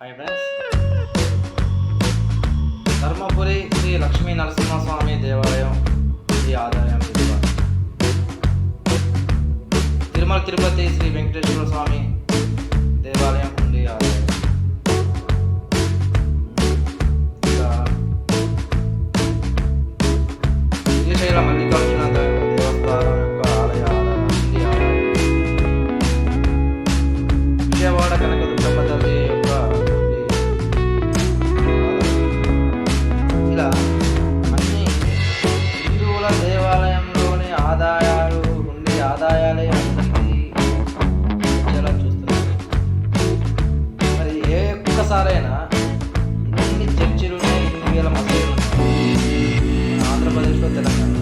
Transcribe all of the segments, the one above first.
Hi friends Dharmapuri Shri Lakshmi Narasimhaswamy దేవాలయం ఈ ఆదాయం తిరుమల తిరుపతి శ్రీ వెంకటేశ్వర స్వామి దేవాలయం. దేవాలయం వచ్చేలా మరి ఏ ఒక్కసారైనా ఇన్ని చర్చిలు ఉన్నాయి ఇన్ని వేల మసీదులు ఆంధ్రప్రదేశ్లో తెలంగాణ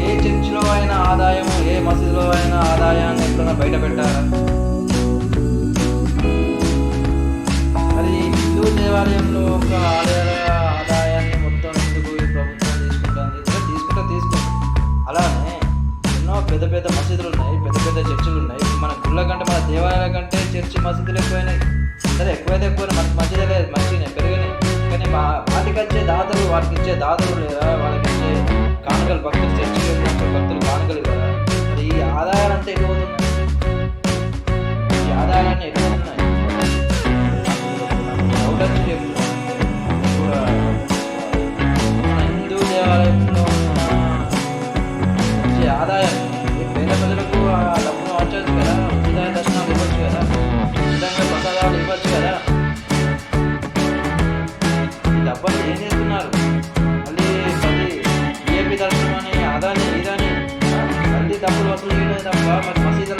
ఏ చర్చిలో అయినా ఆదాయం ఏ మసీదులో అయినా ఆదాయాన్ని ఎప్పుడైనా బయట పెట్టారు పెద్ద పెద్ద మసీదులు ఉన్నాయి పెద్ద పెద్ద చర్చిలు ఉన్నాయి. మన గుళ్ళ కంటే మన దేవాలయాల కంటే చర్చి మసీదులు ఎక్కువైనాయి. సరే ఎక్కువైతే ఎక్కువ మనకి మంచిది లేదు మంచిగానే పెరిగినాయి? కానీ మా వాటికి వచ్చే దాతలు వాటికి ఇచ్చే దాతలు లేదా వాళ్ళకి ఇచ్చే కానుకలు భక్తులు ఉండొచ్చు కదా? డబ్బులు ఏం చేస్తున్నారు? మళ్ళీ మళ్ళీ ఏపీ దర్శనం అని అదాని ఇదని మళ్ళీ డబ్బులు వసూలు చేయడం తప్ప మరి మసీదు